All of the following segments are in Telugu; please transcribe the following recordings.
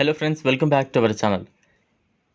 Hello friends welcome back to our channel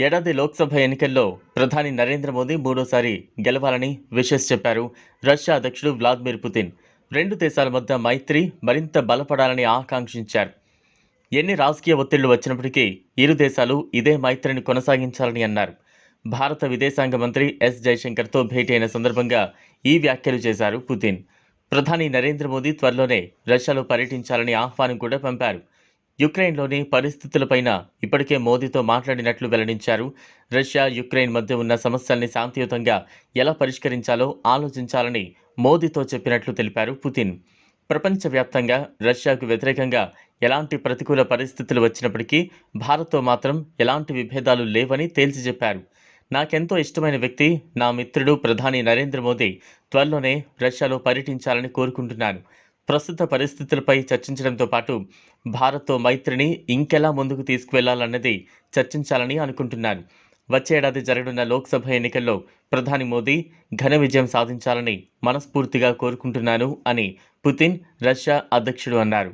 ఏడాది లోక్సభ ఎన్నికల్లో ప్రధాని నరేంద్ర మోదీ మూడోసారి గెలవాలని విషెస్ చెప్పారు రష్యా అధ్యక్షుడు వ్లాదిమిర్ పుతిన్. రెండు దేశాల మధ్య మైత్రి మరింత బలపడాలని ఆకాంక్షించారు. ఎన్ని రాజకీయ ఒత్తిళ్ళు వచ్చినప్పటికీ ఇరు దేశాలు ఇదే మైత్రిని కొనసాగించాలని అన్నారు. భారత విదేశాంగ మంత్రి ఎస్ జైశంకర్తో భేటీ అయిన సందర్భంగా ఈ వ్యాఖ్యలు చేశారు పుతిన్. ప్రధాని నరేంద్ర మోదీ త్వరలోనే రష్యాలో పర్యటించాలని ఆహ్వానం కూడా పంపారు. యుక్రెయిన్లోని పరిస్థితులపైన ఇప్పటికే మోదీతో మాట్లాడినట్లు వెల్లడించారు. రష్యా యుక్రెయిన్ మధ్య ఉన్న సమస్యల్ని శాంతియుతంగా ఎలా పరిష్కరించాలో ఆలోచించాలని మోదీతో చెప్పినట్లు తెలిపారు పుతిన్. ప్రపంచవ్యాప్తంగా రష్యాకు వ్యతిరేకంగా ఎలాంటి ప్రతికూల పరిస్థితులు వచ్చినప్పటికీ భారత్తో మాత్రం ఎలాంటి విభేదాలు లేవని తేల్చి చెప్పారు. నాకెంతో ఇష్టమైన వ్యక్తి నా మిత్రుడు ప్రధాని నరేంద్ర మోదీ త్వరలోనే రష్యాలో పర్యటించాలని కోరుకుంటున్నాను. ప్రస్తుత పరిస్థితులపై చర్చించడంతో పాటు భారత్తో మైత్రిని ఇంకెలా ముందుకు తీసుకువెళ్ళాలన్నది చర్చించాలని అనుకుంటున్నారు. వచ్చే ఏడాది జరగనున్న లోక్సభ ఎన్నికల్లో ప్రధాని మోదీ ఘన విజయం సాధించాలని మనస్ఫూర్తిగా కోరుకుంటున్నాను అని పుతిన్ రష్యా అధ్యక్షుడు అన్నారు.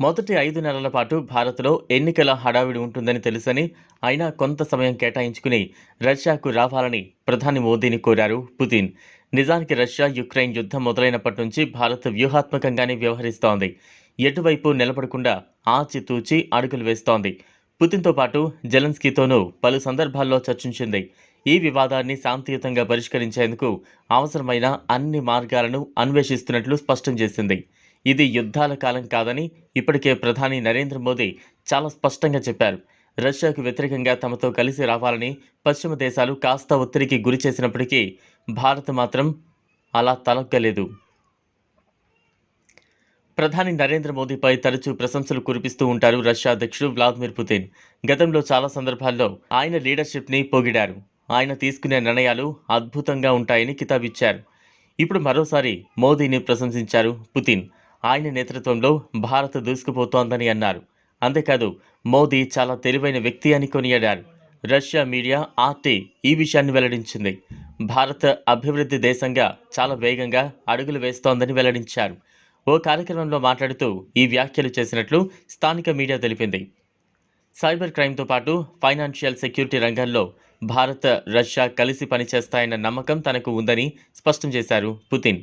మొదటి ఐదు నెలల పాటు భారత్లో ఎన్నికల హడావిడి ఉంటుందని తెలుసని అయినా కొంత సమయం కేటాయించుకుని రష్యాకు రావాలని ప్రధాని మోదీని కోరారు పుతిన్. నిజానికి రష్యా యుక్రెయిన్ యుద్ధం మొదలైనప్పటి నుంచి భారత్ వ్యూహాత్మకంగానే వ్యవహరిస్తోంది. ఎటువైపు నిలబడకుండా ఆచితూచి అడుగులు వేస్తోంది. పుతిన్తో పాటు జెలెన్స్కీతోనూ పలు సందర్భాల్లో చర్చించింది. ఈ వివాదాన్ని శాంతియుతంగా పరిష్కరించేందుకు అవసరమైన అన్ని మార్గాలను అన్వేషిస్తున్నట్లు స్పష్టం చేసింది. ఇది యుద్ధాల కాలం కాదని ఇప్పటికే ప్రధాని నరేంద్ర మోదీ చాలా స్పష్టంగా చెప్పారు. రష్యాకు వ్యతిరేకంగా తమతో కలిసి రావాలని పశ్చిమ దేశాలు కాస్త ఒత్తిడికి గురి చేసినప్పటికీ భారత్ మాత్రం అలా తలగ్గలేదు. ప్రధాని నరేంద్ర మోదీపై తరచూ ప్రశంసలు కురిపిస్తూ ఉంటారు రష్యా అధ్యక్షుడు వ్లాదిమిర్ పుతిన్. గతంలో చాలా సందర్భాల్లో ఆయన లీడర్షిప్ని పొగిడారు. ఆయన తీసుకునే నిర్ణయాలు అద్భుతంగా ఉంటాయని కితాబిచ్చారు. ఇప్పుడు మరోసారి మోదీని ప్రశంసించారు పుతిన్. ఆయన నేతృత్వంలో భారత్ దూసుకుపోతోందని అన్నారు. అంతేకాదు మోదీ చాలా తెలివైన వ్యక్తి అని కొనియాడారు. రష్యా మీడియా ఆర్టీ ఈ విషయాన్ని వెల్లడించింది. భారత్ అభివృద్ధి దేశంగా చాలా వేగంగా అడుగులు వేస్తోందని వెల్లడించారు. ఓ కార్యక్రమంలో మాట్లాడుతూ ఈ వ్యాఖ్యలు చేసినట్లు స్థానిక మీడియా తెలిపింది. సైబర్ క్రైమ్తో పాటు ఫైనాన్షియల్ సెక్యూరిటీ రంగంలో భారత్ రష్యా కలిసి పనిచేస్తాయన్న నమ్మకం తనకు ఉందని స్పష్టం చేశారు పుతిన్.